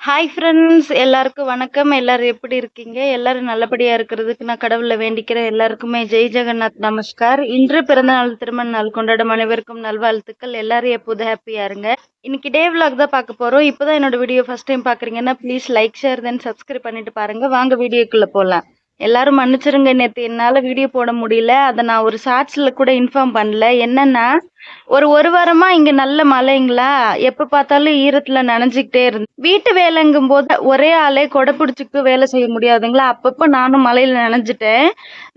Hi friends எல்லாருக்கும் வணக்கம். எல்லாரும் எப்படி இருக்கீங்க? எல்லாரும் நல்லபடியா இருக்கிறதுக்கு நான் கடவுளை வேண்டிக்கிறேன். எல்லாருக்குமே ஜெய் ஜெகநாத் நமஸ்கார். இன்று பிறந்த நாள் திருமண நாள் கொண்டாடும் அனைவருக்கும் நல்வாழ்த்துக்கள். எல்லாரும் எப்போது ஹாப்பியா இருங்க. இன்னைக்கு டே விலாக் தான் பார்க்க போறோம். இப்போதான் என்னோட வீடியோ ஃபர்ஸ்ட் டைம் பாக்குறீங்கன்னா please like share then subscribe பண்ணிட்டு பாருங்க. வாங்க வீடியோக்குள்ள போகலாம் எல்லாரும் மன்னிச்சிருங்க நேற்று என்னால் வீடியோ போட முடியல. அதை நான் ஒரு ஷார்ட்ஸில் கூட இன்ஃபார்ம் பண்ணல. என்னன்னா ஒரு ஒரு வாரமா இங்க நல்ல மழைங்களா? எப்ப பார்த்தாலும் ஈரத்துல நனைஞ்சுக்கிட்டே இருந்து வீட்டு வேலைங்கும் போது ஒரே ஆளே கொடை பிடிச்சிக்கிட்டு வேலை செய்ய முடியாதுங்களா? அப்பப்ப நானும் மழையில நனைஞ்சிட்டேன்.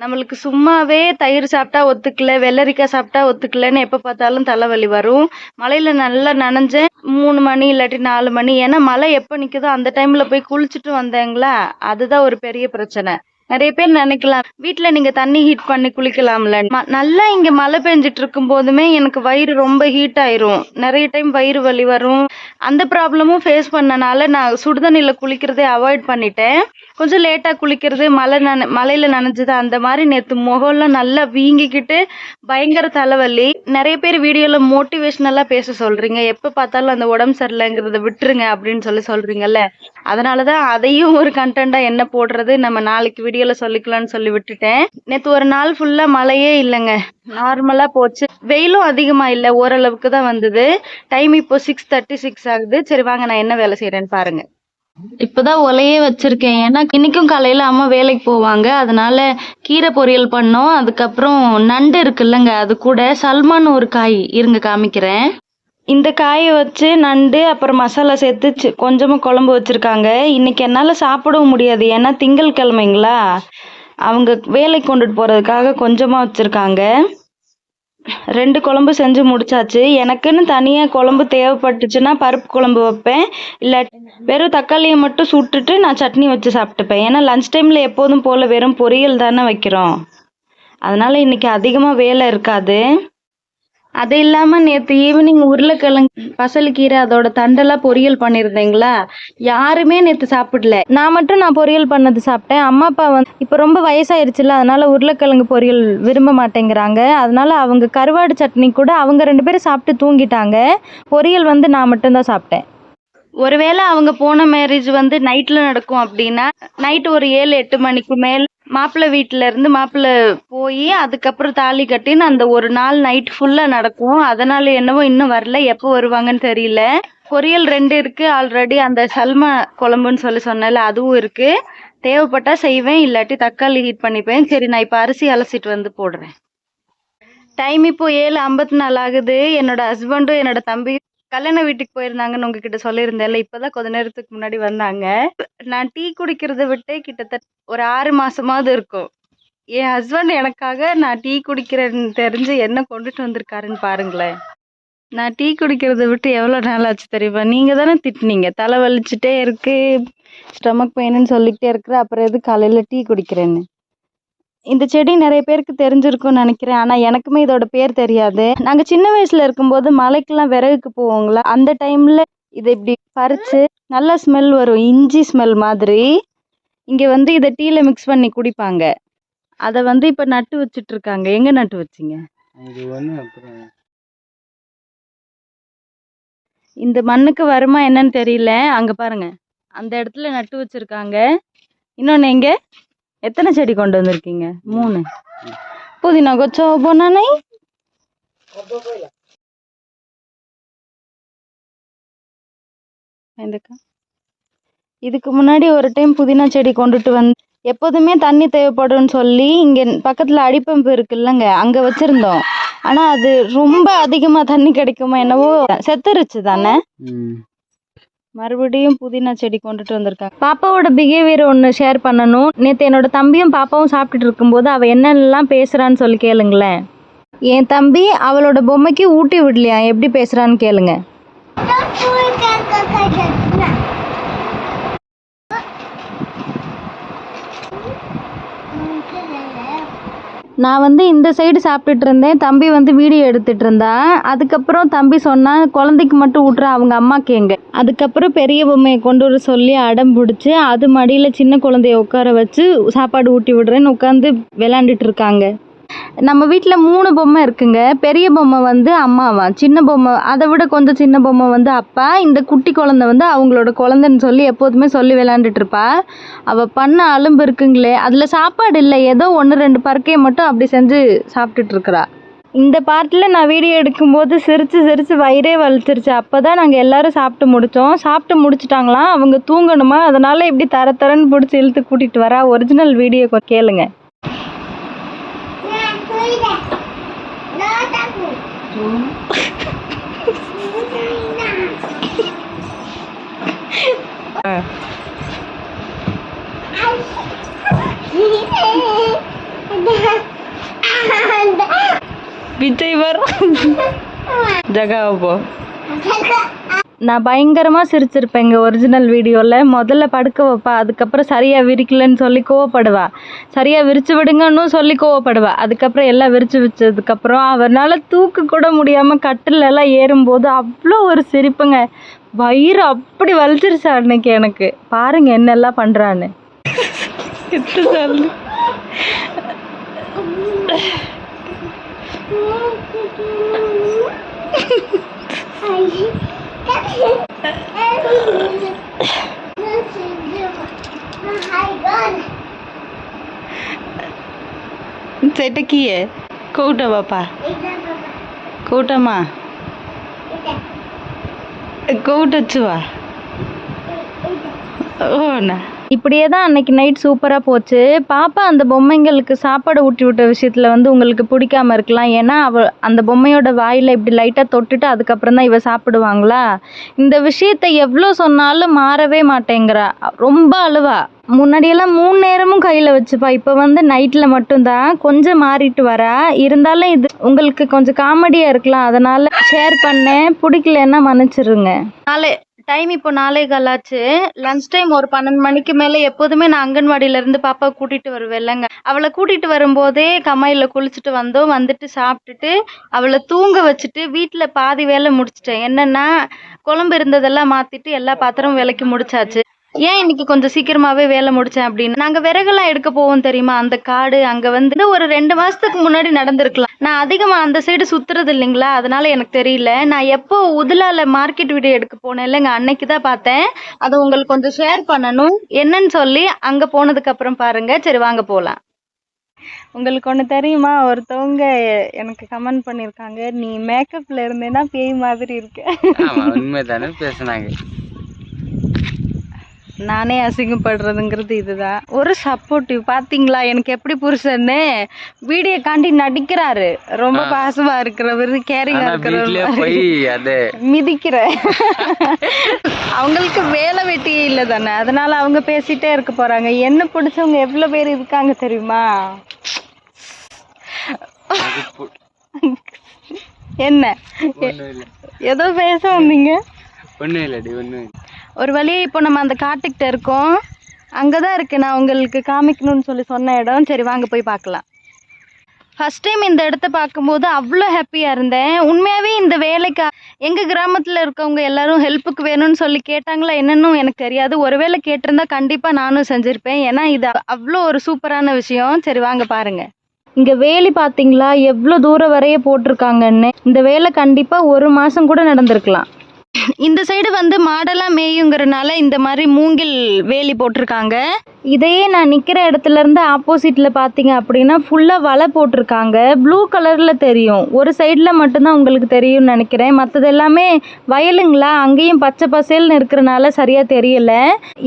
நம்மளுக்கு சும்மாவே தயிர் சாப்பிட்டா ஒத்துக்கல வெள்ளரிக்காய் சாப்பிட்டா ஒத்துக்கலன்னு எப்ப பார்த்தாலும் தலைவலி வரும். மழையில நல்லா நனைஞ்சேன். மூணு மணி இல்லாட்டி நாலு மணி. ஏன்னா மழை எப்ப நிக்குதோ அந்த டைம்ல போய் குளிச்சுட்டு வந்தேங்களா? அதுதான் ஒரு பெரிய பிரச்சனை. நிறைய பேர் நினைக்கலாம். வீட்டுல நீங்க தண்ணி ஹீட் பண்ணி குளிக்கலாம்ல. ம- நல்லா இங்க மழை பெஞ்சிட்டு இருக்கும் போதுமே எனக்கு வயிறு ரொம்ப ஹீட் ஆயிரும். நிறைய டைம் வயிறு வலி வரும். அந்த ப்ராப்ளமும் ஃபேஸ் பண்ணனால நான் சுடுதண்ணில குளிக்கிறதே அவாய்ட் பண்ணிட்டேன். கொஞ்சம் லேட்டாக குளிக்கிறது மழை நன மழையில் நனைஞ்சது அந்த மாதிரி நேற்று முகம்லாம் நல்லா வீங்கிக்கிட்டு பயங்கர தலைவலி. நிறைய பேர் வீடியோவில் மோட்டிவேஷ்னலாக பேச சொல்கிறீங்க எப்போ பார்த்தாலும் அந்த உடம்பு சரியில்லைங்கிறத விட்டுருங்க அப்படின்னு சொல்லி சொல்கிறீங்கள்ல அதனால தான் அதையும் ஒரு கண்டென்ட்டாக என்ன போடுறது? நம்ம நாளைக்கு வீடியோவில் சொல்லிக்கலாம்னு சொல்லி விட்டுட்டேன். நேற்று ஒரு நாள் ஃபுல்லாக மழையே இல்லைங்க. நார்மலாக போச்சு. வெயிலும் அதிகமாக இல்லை. ஓரளவுக்கு தான் வந்தது. டைம் இப்போ சிக்ஸ் தேர்ட்டி சிக்ஸ் ஆகுது. சரி வாங்க நான் என்ன வேலை செய்கிறேன்னு பாருங்கள் இப்பதான் ஒலையே வச்சிருக்கேன். ஏன்னா இன்னைக்கும் காலையில அம்மா வேலைக்கு போவாங்க. அதனால கீரை பொரியல் பண்ணோம். அதுக்கப்புறம் நண்டு இருக்குல்லங்க. அது கூட சல்மான் ஒரு காய். இருங்க காமிக்கிறேன். இந்த காயை வச்சு நண்டு அப்புறம் மசாலா சேர்த்து சி- கொஞ்சமா குழம்பு வச்சிருக்காங்க. இன்னைக்கு என்னால சாப்பிடவும் முடியாது. ஏன்னா திங்கள் கிழமைங்களா அவங்க வேலைக்கு கொண்டுட்டு போறதுக்காக கொஞ்சமா வச்சிருக்காங்க. ரெண்டு குழம்பு செஞ்சு முடிச்சாச்சு. எனக்குன்னு தனியாக குழம்பு தேவைப்பட்டுச்சுன்னா பருப்பு குழம்பு வைப்பேன். இல்லை வெறும் தக்காளியை மட்டும் சுட்டுட்டு நான் சட்னி வச்சு சாப்பிட்டுப்பேன். ஏன்னா லஞ்ச் டைமில் எப்போதும் போல் வெறும் பொரியல் தானே வைக்கிறோம். அதனால் இன்னைக்கு அதிகமாக வேலை இருக்காது. அது இல்லாமல் நேற்று ஈவினிங் உருளைக்கிழங்கு பசலுக்கீரை அதோட தண்டெல்லாம் பொரியல் பண்ணியிருந்தேங்களா யாருமே நேற்று சாப்பிடல. நான் மட்டும் நான் பொரியல் பண்ணது சாப்பிட்டேன். அம்மா அப்பா வந்து இப்போ ரொம்ப வயசாயிருச்சுல அதனால உருளைக்கிழங்கு பொரியல் விரும்ப மாட்டேங்கிறாங்க. அதனால அவங்க கருவாடு சட்னி கூட அவங்க ரெண்டு பேரும் சாப்பிட்டு தூங்கிட்டாங்க. பொரியல் வந்து நான் மட்டும்தான் சாப்பிட்டேன். ஒருவேளை அவங்க போன மேரேஜ் வந்து நைட்டில் நடக்கும் அப்படின்னா நைட்டு ஒரு ஏழு எட்டு மணிக்கு மேல் மாப்பிள்ளை வீட்டில இருந்து மாப்பிள்ளை போய் அதுக்கப்புறம் தாலி கட்டின்னு அந்த ஒரு நாள் நைட் ஃபுல்லா நடக்கும். அதனால என்னவோ இன்னும் வரல. எப்போ வருவாங்கன்னு தெரியல. பொரியல் ரெண்டு இருக்கு. ஆல்ரெடி அந்த சல்மா குழம்புன்னு சொல்லி சொன்னேன்ல அதுவும் இருக்கு. தேவைப்பட்டா செய்வேன். இல்லாட்டி தக்காளி ஹீட் பண்ணிப்பேன். சரி நான் இப்போ அரிசி அலசிட்டு வந்து போடுறேன். டைம் இப்போ ஏழு ஐம்பத்தி நாலு ஆகுது. என்னோட ஹஸ்பண்டும் என்னோட தம்பி கல்யாண வீட்டுக்கு போயிருந்தாங்கன்னு உங்ககிட்ட சொல்லியிருந்தேன்ல இப்போதான் கொஞ்ச நேரத்துக்கு முன்னாடி வந்தாங்க. நான் டீ குடிக்கிறத விட்டே கிட்டத்தட்ட ஒரு ஆறு மாசமாவது இருக்கும். என் ஹஸ்பண்ட் எனக்காக நான் டீ குடிக்கிறேன்னு தெரிஞ்சு என்ன கொண்டுட்டு வந்திருக்காருன்னு பாருங்களேன். நான் டீ குடிக்கிறத விட்டு எவ்வளோ நாள் ஆச்சு தெரியுமா? நீங்கள் தானே திட்டுனீங்க. தலை வலிச்சுட்டே இருக்கு ஸ்டமக் பெயின்னு சொல்லிக்கிட்டே இருக்கிற அப்புறம் எது காலையில் டீ குடிக்கிறேன்னு? இந்த செடி நிறைய பேருக்கு தெரிஞ்சிருக்கும்னு நினைக்கிறேன். ஆனால் எனக்குமே இதோட பேர் தெரியாது. நாங்கள் சின்ன வயசுல இருக்கும்போது மலைக்கெல்லாம் விறகுக்கு போவோங்களா அந்த டைமில் இதை இப்படி பறித்து நல்ல ஸ்மெல் வரும். இஞ்சி ஸ்மெல் மாதிரி. இங்கே வந்து இதை டீயில் மிக்ஸ் பண்ணி குடிப்பாங்க. அதை வந்து இப்போ நட்டு வச்சுட்டு இருக்காங்க எங்கே நட்டு வச்சிங்க? இந்த மண்ணுக்கு வருமா என்னன்னு தெரியல. அங்கே பாருங்க. அந்த இடத்துல நட்டு வச்சிருக்காங்க. இன்னொன்று எங்க? எத்தனை செடி கொண்டு வந்திருக்கீங்க? மூணு. புதினா கொச்சோ போனானே? இதுக்கு முன்னாடி ஒரு டைம் புதினா செடி கொண்டுட்டு வந்து எப்போதுமே தண்ணி தேவைப்படும்னு சொல்லி இங்கே பக்கத்தில் அடிப்பம்பு இருக்குல்லங்க அங்கே வச்சுருந்தோம். ஆனால் அது ரொம்ப அதிகமாக தண்ணி கிடைக்குமா என்னவோ செத்துருச்சு தானே? மறுபடியும் புதினா செடி கொண்டுட்டு வந்திருக்காங்க. பாப்பாவோட பிஹேவியர் ஒன்று ஷேர் பண்ணணும். நேற்று என்னோட தம்பியும் பாப்பாவும் சாப்பிட்டுட்டு இருக்கும்போது அவள் என்னென்னலாம் பேசுகிறான்னு சொல்லி கேளுங்களேன். என் தம்பி அவளோட பொம்மைக்கு ஊட்டி விடலையா? எப்படி பேசுகிறான்னு கேளுங்க. நான் வந்து இந்த சைடு சாப்பிட்டுட்டு இருந்தேன் தம்பி வந்து வீடியோ எடுத்துட்டு இருந்தான் அதுக்கப்புறம் தம்பி சொன்னான் குழந்தைக்கு மட்டும் விட்ற அவங்க அம்மாக்கு எங்க? அதுக்கப்புறம் பெரிய பொம்மையை கொண்டு வர சொல்லி அடம் பிடிச்சி அது மடியில் சின்ன குழந்தைய உட்கார வச்சு சாப்பாடு ஊட்டி விடுறேன்னு உட்காந்து விளாண்டுட்டு இருக்காங்க நம்ம வீட்டில் மூணு பொம்மை இருக்குங்க. பெரிய பொம்மை வந்து அம்மாவா? சின்ன பொம்மை அதை விட கொஞ்சம் சின்ன பொம்மை வந்து அப்பா இந்த குட்டி குழந்தை வந்து அவங்களோட குழந்தைன்னு சொல்லி எப்போதுமே சொல்லி விளையாண்டுட்டு அவள் பண்ண அலும்பு இருக்குங்களே அதில் சாப்பாடு இல்லை ஏதோ ஒன்று ரெண்டு பருக்கையை மட்டும் அப்படி செஞ்சு சாப்பிட்டுட்ருக்குறா இந்த பார்ட்டில் நான் வீடியோ எடுக்கும்போது சிரித்து சிரித்து வயிறே வலிச்சிருச்சு. அப்போ தான் நாங்கள் எல்லாரும் சாப்பிட்டு முடித்தோம் சாப்பிட்டு முடிச்சிட்டாங்களாம். அவங்க தூங்கணுமா? அதனால் இப்படி தர தரன்னு பிடிச்சி இழுத்து கூட்டிகிட்டு வரா. ஒரிஜினல் வீடியோ கேளுங்கள் বিদ্যা এবার জায়গা হব நான் பயங்கரமாக சிரிச்சிருப்பேன் எங்கள் ஒரிஜினல் வீடியோவில் முதல்ல படுக்க வைப்பா அதுக்கப்புறம் சரியாக விரிக்கலன்னு சொல்லி கோவப்படுவா. சரியாக விரிச்சு விடுங்கன்னு சொல்லி கோவப்படுவா. அதுக்கப்புறம் எல்லாம் விரிச்சு வச்சதுக்கப்புறம் அவரால் தூக்க கூட முடியாமல் கட்டிலெல்லாம் ஏறும்போது அவ்வளோ ஒரு சிரிப்புங்க. வயிறு அப்படி வலிச்சிருச்சு அன்னைக்கு எனக்கு. பாருங்க என்னெல்லாம் பண்ணுறான்னு எட்டு सेटा की है बापा। कौट माँ। कोटा चुवा ओ ना। இப்படியே தான் அன்னைக்கு நைட் சூப்பராக போச்சு. பாப்பா அந்த பொம்மைங்களுக்கு சாப்பாடு ஊட்டி விட்ட விஷயத்தில் வந்து உங்களுக்கு பிடிக்காம இருக்கலாம். ஏன்னா அவ அந்த பொம்மையோட வாயில் இப்படி லைட்டாக தொட்டுட்டு அதுக்கப்புறம் தான் இவ சாப்பிடுவாங்களா? இந்த விஷயத்தை எவ்வளோ சொன்னாலும் மாறவே மாட்டேங்கிறா. ரொம்ப அழுவா. முன்னாடியெல்லாம் மூணு நேரமும் கையில் வச்சுப்பா. இப்போ வந்து நைட்டில் மட்டும்தான் கொஞ்சம் மாறிட்டு வரா. இருந்தாலும் இது உங்களுக்கு கொஞ்சம் காமெடியாக இருக்கலாம். அதனால் ஷேர் பண்ணேன். பிடிக்கலன்னா மன்னிச்சிருங்க. நாளை டைம் இப்போ நாளே காலாச்சு லஞ்ச் டைம் ஒரு பன்னெண்டு மணிக்கு மேலே எப்போதுமே நான் அங்கன்வாடியில இருந்து பாப்பா கூட்டிட்டு வருவேன் இல்லைங்க அவளை கூட்டிட்டு வரும்போதே கம்மாயில குளிச்சுட்டு வந்தோம். வந்துட்டு சாப்பிட்டுட்டு அவளை தூங்க வச்சுட்டு வீட்டில் பாதி வேலை முடிச்சிட்டேன். என்னன்னா குழம்பு இருந்ததெல்லாம் மாத்திட்டு எல்லா பாத்திரமும் விலைக்கு முடிச்சாச்சு. ஏன் இன்னைக்கு கொஞ்சம் சீக்கிரமாவே வேலை முடிச்சேன் அப்படின்னு? நாங்க விறகெல்லாம் எடுக்க போவோம் தெரியுமா? அந்த காடு அங்க வந்து ஒரு ரெண்டு மாசத்துக்கு முன்னாடி நடந்திருக்கலாம். நான் அதிகமா அந்த சைடு சுத்துறது இல்லைங்களா? அதனால எனக்கு தெரியல. நான் எப்போ உதுலால மார்க்கெட் வீடியோ எடுக்க போனேன் இல்லைங்க அன்னைக்கு தான் பார்த்தேன். அதை உங்களுக்கு கொஞ்சம் ஷேர் பண்ணணும். என்னன்னு சொல்லி அங்க போனதுக்கு அப்புறம் பாருங்க. சரி வாங்க போலாம். உங்களுக்கு ஒன்று தெரியுமா? ஒருத்தவங்க எனக்கு கமெண்ட் பண்ணியிருக்காங்க. நீ மேக்கப்ல இருந்தேன்னா பேய் மாதிரி இருக்க. ஆமா உண்மைதானே பேசுனாங்க. நானே அசிங்கப்படுறதுங்கிறது இதுதான். ஒரு சப்போர்ட்டிவ் பாத்தீங்களா? எனக்கு எப்படி புருஷன்னு? வீடியோ காண்டி நடிக்கிறாரு. ரொம்ப பாசமா இருக்கிறவர் கேரிங்கா இருக்கிறவர். மிதிக்கிற அவங்களுக்கு வேலை வெட்டியே இல்லை தானே. அதனால அவங்க பேசிட்டே இருக்க போறாங்க. என்ன பிடிச்சவங்க எவ்வளவு பேர் இருக்காங்க தெரியுமா? என்ன? ஏதோ பேச வந்தீங்க? ஒண்ணும் இல்லடி இல்ல. ஒரு வழியே இப்போ நம்ம அந்த காட்டுக்கிட்ட இருக்கோம். அங்கே தான் இருக்குது நான் உங்களுக்கு காமிக்கணும்னு சொல்லி சொன்ன இடம். சரி வாங்க போய் பார்க்கலாம். ஃபஸ்ட் டைம் இந்த இடத்த பார்க்கும்போது அவ்வளோ ஹாப்பியாக இருந்தேன். உண்மையாகவே இந்த வேலைக்கு எங்கள் கிராமத்தில் இருக்கவங்க எல்லாரும் ஹெல்ப்புக்கு வேணும்னு சொல்லி கேட்டாங்களா என்னன்னு எனக்கு தெரியாது. ஒருவேளை கேட்டிருந்தா கண்டிப்பாக நானும் செஞ்சுருப்பேன். ஏன்னா இது அவ்வளோ ஒரு சூப்பரான விஷயம். சரி வாங்க பாருங்கள் இங்கே வேலி பார்த்தீங்களா எவ்வளோ தூரம் வரைய போட்டிருக்காங்கன்னு. இந்த வேலை கண்டிப்பாக ஒரு மாதம் கூட நடந்திருக்கலாம். இந்த சைடு வந்து மாடெல்லாம் மேயுங்கிறனால இந்த மாதிரி மூங்கில் வேலி போட்டிருக்காங்க. இதையே நான் நிற்கிற இடத்துல இருந்து ஆப்போசிட்டில் பார்த்தீங்க அப்படின்னா ஃபுல்லாக வலை போட்டிருக்காங்க. ப்ளூ கலரில் தெரியும். ஒரு சைடில் மட்டும்தான் உங்களுக்கு தெரியும்னு நினைக்கிறேன். மற்றது எல்லாமே வயலுங்களா? அங்கேயும் பச்சை பசேல்னு இருக்கிறனால சரியாக தெரியல.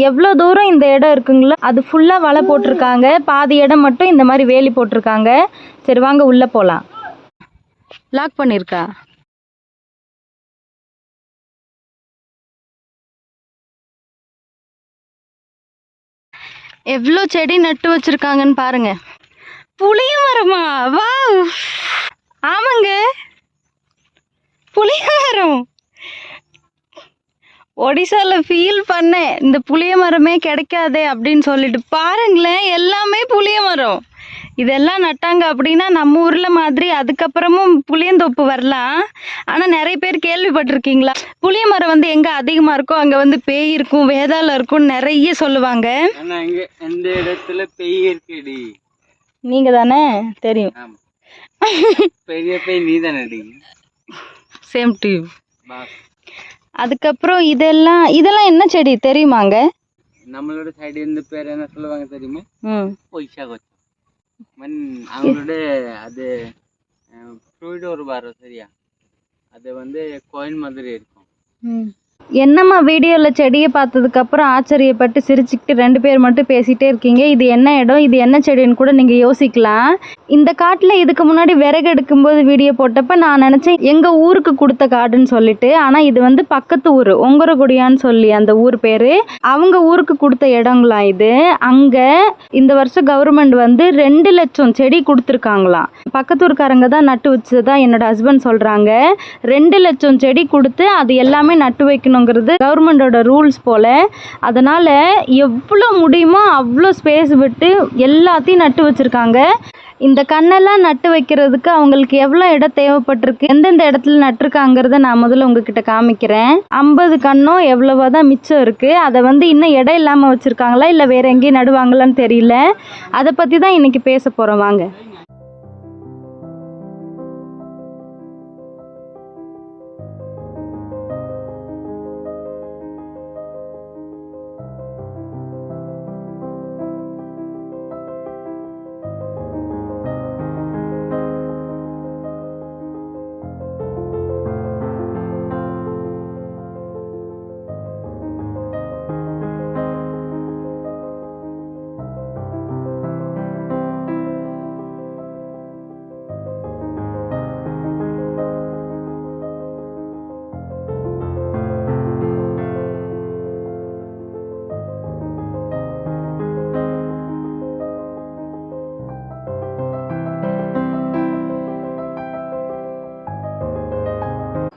எவ்வளோ தூரம் இந்த இடம் இருக்குங்களோ அது ஃபுல்லாக வலை போட்டிருக்காங்க. பாதி இடம் மட்டும் இந்த மாதிரி வேலி போட்டிருக்காங்க. சரி வாங்க உள்ளே போகலாம் லாக் பண்ணியிருக்கா எவ்வளோ செடி நட்டு வச்சுருக்காங்கன்னு பாருங்க. புளிய மரமா வா ஆமாங்க. புளிய மரம் ஒடிசாவில் ஃபீல் பண்ணேன். இந்த புளிய மரமே கிடைக்காதே அப்படின்னு சொல்லிட்டு. பாருங்களேன் எல்லாமே புளிய மரம். இதெல்லாம் நட்டாங்க அப்படின்னா நம்ம ஊர்ல மாதிரி அதுக்கப்புறமும் புளியந்தோப்பு வரலாம். ஆனா நிறைய பேர் கேள்விப்பட்டிருக்கீங்களா? புளிய மரம் வந்து எங்க அதிகமா இருக்கோ அங்க வந்து பேய் இருக்கும் வேதாளம் இருக்கும் நிறைய சொல்லுவாங்க. இந்த இடத்துல பெய் இருக்குடி? நீங்க தானே? தெரியும். பெரிய பை நீ தானே சேம் டு அதுக்கப்புறம் இதெல்லாம் இதெல்லாம் என்ன செடி தெரியுமாங்க நம்மளோட சைடு இருந்து பேர் என்ன சொல்லுவாங்க தெரியுமா? பொய்சா கொச்சம் அவங்களோட அது ஃப்ரூட் ஒரு வரும் சரியா? அது வந்து கோயில் மாதிரி இருக்கும். என்னம்மா வீடியோவில் செடியை பார்த்ததுக்கப்புறம் ஆச்சரியப்பட்டு சிரிச்சுக்கிட்டு ரெண்டு பேர் மட்டும் பேசிகிட்டே இருக்கீங்க. இது என்ன இடம்? இது என்ன செடின்னு கூட நீங்கள் யோசிக்கலாம். இந்த காட்டில் இதுக்கு முன்னாடி விறகு எடுக்கும்போது வீடியோ போட்டப்ப நான் நினச்சேன் எங்கள் ஊருக்கு கொடுத்த காடுன்னு சொல்லிட்டு. ஆனால் இது வந்து பக்கத்து ஊர் ஒங்கரகுடியான்னு சொல்லி அந்த ஊர் பேர். அவங்க ஊருக்கு கொடுத்த இடங்களாம் இது? அங்கே இந்த வருஷம் கவர்மெண்ட் வந்து ரெண்டு லட்சம் செடி கொடுத்துருக்காங்களாம். பக்கத்து ஊர்க்காரங்க தான் நட்டு வச்சதா என்னோட ஹஸ்பண்ட் சொல்கிறாங்க ரெண்டு லட்சம் செடி கொடுத்து அது எல்லாமே நட்டு வைக்கணும் வைக்கணுங்கிறது கவர்மெண்டோட ரூல்ஸ் போல். அதனால் எவ்வளோ முடியுமோ அவ்வளோ ஸ்பேஸ் விட்டு எல்லாத்தையும் நட்டு வச்சுருக்காங்க. இந்த கண்ணெல்லாம் நட்டு வைக்கிறதுக்கு அவங்களுக்கு எவ்வளோ இடம் தேவைப்பட்டிருக்கு எந்தெந்த இடத்துல நட்டிருக்காங்கிறத நான் முதல்ல உங்ககிட்ட காமிக்கிறேன். ஐம்பது கண்ணும் எவ்வளவோ தான் மிச்சம் இருக்குது அதை வந்து இன்னும் இடம் இல்லாமல் வச்சுருக்காங்களா இல்லை வேறு எங்கேயும் நடுவாங்களான்னு தெரியல. அதை பற்றி தான் இன்றைக்கி பேச போகிறோம் வாங்க.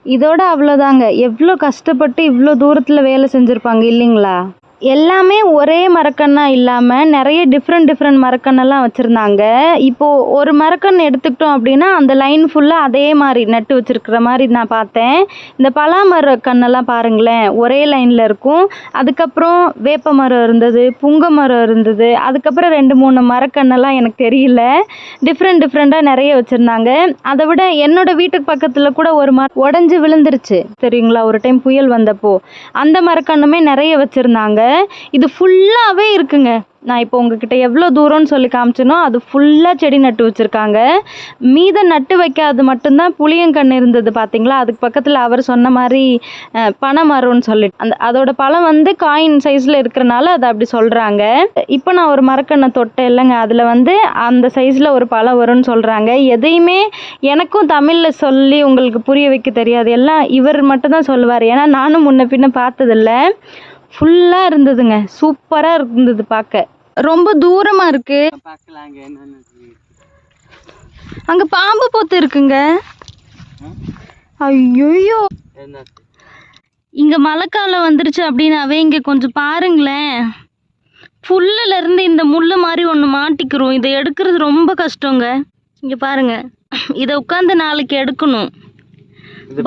இதோட அவ்வளோதாங்க. எவ்வளோ கஷ்டப்பட்டு இவ்வளோ தூரத்தில் வேலை செஞ்சுருப்பாங்க இல்லைங்களா? எல்லாமே ஒரே மரக்கண்ணா இல்லாமல் நிறைய டிஃப்ரெண்ட் டிஃப்ரெண்ட் மரக்கண்ணெல்லாம் வச்சுருந்தாங்க. இப்போது ஒரு மரக்கன்று எடுத்துக்கிட்டோம் அப்படின்னா அந்த லைன் ஃபுல்லாக அதே மாதிரி நட்டு வச்சுருக்கிற மாதிரி நான் பார்த்தேன். இந்த பலா மர பாருங்களேன் ஒரே லைனில் இருக்கும். அதுக்கப்புறம் வேப்ப மரம் இருந்தது புங்க மரம் இருந்தது. அதுக்கப்புறம் ரெண்டு மூணு மரக்கண்ணெல்லாம் எனக்கு தெரியல. டிஃப்ரெண்ட் டிஃப்ரெண்ட்டாக நிறைய வச்சுருந்தாங்க. அதை விட என்னோடய வீட்டுக்கு பக்கத்தில் கூட ஒரு மரம் உடஞ்சி விழுந்துருச்சு. தெரியுங்களா? ஒரு டைம் புயல் வந்தப்போ. அந்த மரக்கன்றுமே நிறைய வச்சுருந்தாங்க. இது ஃபுல்லாகவே இருக்குங்க. நான் இப்போ உங்ககிட்ட எவ்வளோ தூரம்னு சொல்லி காமிச்சனோ அது ஃபுல்லாக செடி நட்டு வச்சுருக்காங்க. மீத நட்டு வைக்காது மட்டும்தான் புளியங்கன்று இருந்தது பார்த்தீங்களா அதுக்கு பக்கத்தில் அவர் சொன்ன மாதிரி பனைமரம்னு சொல்லிட்டு. அந்த அதோட பழம் வந்து காயின் சைஸில் இருக்கிறனால அதை அப்படி சொல்கிறாங்க இப்போ நான் ஒரு மரக்கண்ணை தொட்டேன் இல்லைங்க. அதில் வந்து அந்த சைஸில் ஒரு பழம் வரும்னு சொல்கிறாங்க எதையுமே எனக்கும் தமிழில் சொல்லி உங்களுக்கு புரிய வைக்க தெரியாது. எல்லாம் இவர் மட்டும்தான் சொல்லுவார். ஏன்னா நானும் முன்ன பின்ன பார்த்ததில்ல. ஃபுல்லாக இருந்ததுங்க. சூப்பராக இருந்தது பார்க்க ரொம்ப தூரமாக சொல்லி. அங்கே பாம்பு போத்து இருக்குங்க. ஐயோ இங்கே மழைக்காலம் வந்துருச்சு அப்படின்னாவே இங்கே கொஞ்சம் பாருங்களேன். புல்லுல இருந்து இந்த முள்ளு மாதிரி ஒன்று மாட்டிக்கிறோம். இதை எடுக்கிறது ரொம்ப கஷ்டங்க. இங்கே பாருங்க. இதை உட்காந்து நாளைக்கு எடுக்கணும்.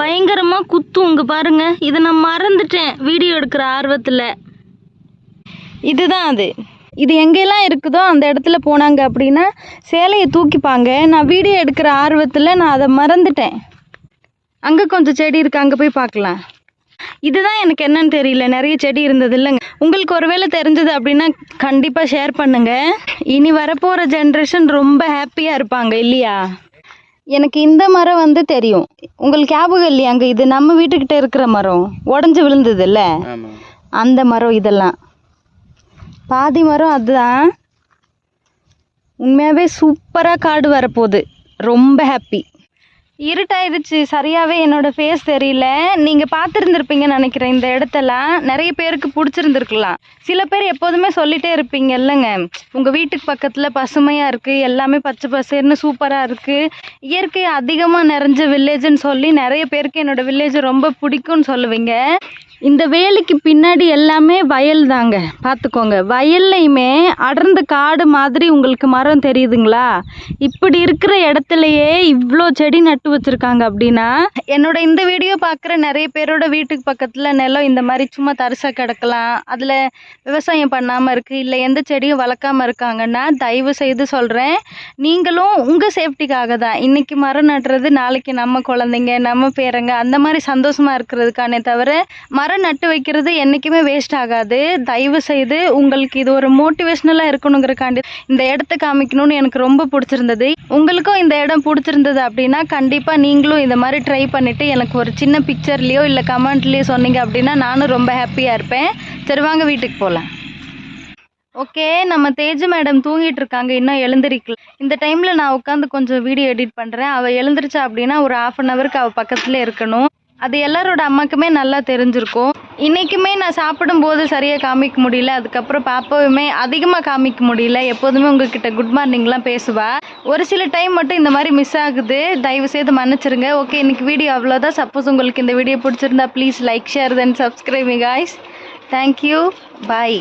பயங்கரமாக குத்தும் இங்கே பாருங்க. இதை நான் மறந்துட்டேன். வீடியோ எடுக்கிற ஆர்வத்தில். இதுதான் அது. இது எங்கெல்லாம் இருக்குதோ அந்த இடத்துல போனாங்க அப்படின்னா சேலையை தூக்கிப்பாங்க. நான் வீடியோ எடுக்கிற ஆர்வத்தில் நான் அதை மறந்துட்டேன். அங்கே கொஞ்சம் செடி இருக்கு அங்கே போய் பார்க்கலாம். இதுதான் எனக்கு என்னன்னு தெரியல. நிறைய செடி இருந்தது இல்லைங்க. உங்களுக்கு ஒருவேளை தெரிஞ்சது அப்படின்னா கண்டிப்பாக ஷேர் பண்ணுங்க. இனி வரப்போகிற ஜென்ரேஷன் ரொம்ப ஹாப்பியாக இருப்பாங்க இல்லையா? எனக்கு இந்த மரம் வந்து தெரியும். உங்களுக்கு ஞாபகம் இல்லையா? அங்கே இது நம்ம வீட்டுக்கிட்ட இருக்கிற மரம். உடஞ்சி விழுந்தது இல்லை ஆமாம் அந்த மரம் இதெல்லாம். பாதி மரம் அதுதான். உண்மையாகவே சூப்பராக காடு வரப்போகுது. ரொம்ப ஹாப்பி இருட்டாயிருச்சு சரியாகவே என்னோட ஃபேஸ் தெரியல. நீங்கள் பார்த்துருந்துருப்பீங்கன்னு நினைக்கிறேன் இந்த இடத்தெல்லாம். நிறைய பேருக்கு பிடிச்சிருந்துருக்கலாம். சில பேர் எப்போதுமே சொல்லிட்டே இருப்பீங்க இல்லைங்க. உங்கள் வீட்டுக்கு பக்கத்தில் பசுமையாக இருக்குது எல்லாமே பச்சை பசேர்னு சூப்பராக இருக்குது இயற்கை அதிகமாக நிறைஞ்ச வில்லேஜ்னு சொல்லி நிறைய பேருக்கு என்னோட வில்லேஜ் ரொம்ப பிடிக்கும்னு சொல்லுவீங்க. இந்த வேலிக்கு பின்னாடி எல்லாமே வயல் தாங்க. பார்த்துக்கோங்க. வயல்லையுமே அடர்ந்த காடு மாதிரி உங்களுக்கு மரம் தெரியுதுங்களா? இப்படி இருக்கிற இடத்துலையே இவ்வளோ செடி நட்டு வச்சுருக்காங்க அப்படின்னா என்னோட இந்த வீடியோ பார்க்குற நிறைய பேரோட வீட்டுக்கு பக்கத்தில் நிலம் இந்த மாதிரி சும்மா தரிசாக கிடக்கலாம். அதில் விவசாயம் பண்ணாமல் இருக்குது இல்லை எந்த செடியும் வளர்க்காம இருக்காங்கன்னா தயவு செய்து சொல்கிறேன் நீங்களும் உங்கள் சேஃப்டிக்காக தான். இன்றைக்கி மரம் நடுறது நாளைக்கு நம்ம குழந்தைங்க நம்ம பேரங்க அந்த மாதிரி சந்தோஷமாக இருக்கிறதுக்கானே தவிர மரம் நட்டு வைக்கிறது என்றைக்குமே வேஸ்ட் ஆகாது. தயவு செய்து உங்களுக்கு இது ஒரு மோட்டிவேஷ்னலாக இருக்கணுங்கிறக்காண்டி இந்த இடத்த காமிக்கணும்னு எனக்கு ரொம்ப பிடிச்சிருந்தது. உங்களுக்கும் இந்த இடம் பிடிச்சிருந்தது அப்படின்னா கண்டிப்பாக நீங்களும் இந்த மாதிரி ட்ரை பண்ணிவிட்டு எனக்கு ஒரு சின்ன பிக்சர்லேயோ இல்லை கமெண்ட்லேயோ சொன்னீங்க அப்படின்னா நானும் ரொம்ப ஹாப்பியாக இருப்பேன். சரி வாங்க வீட்டுக்கு போகலாம் ஓகே நம்ம தேஜு மேடம் தூங்கிட்டு இருக்காங்க. இன்னும் எழுந்திரிக்கல. இந்த டைமில் நான் உட்காந்து கொஞ்சம் வீடியோ எடிட் பண்ணுறேன் அவள் எழுந்திரிச்சா அப்படின்னா ஒரு ஆஃப் அன் ஹவருக்கு அவள் பக்கத்தில் இருக்கணும். அது எல்லாரோட அம்மாக்குமே நல்லா தெரிஞ்சிருக்கும். இன்றைக்குமே நான் சாப்பிடும்போது சரியாக காமிக்க முடியல. அதுக்கப்புறம் பாப்பாவுமே அதிகமாக காமிக்க முடியல. எப்போதுமே உங்ககிட்ட குட் மார்னிங்லாம் பேசுவா. ஒரு சில டைம் மட்டும் இந்த மாதிரி மிஸ் ஆகுது. தயவு செய்து மன்னிச்சிருங்க. ஓகே இன்னைக்கு வீடியோ அவ்வளோதான் சப்போஸ் உங்களுக்கு இந்த வீடியோ பிடிச்சிருந்தா please like share then subscribing guys thank you bye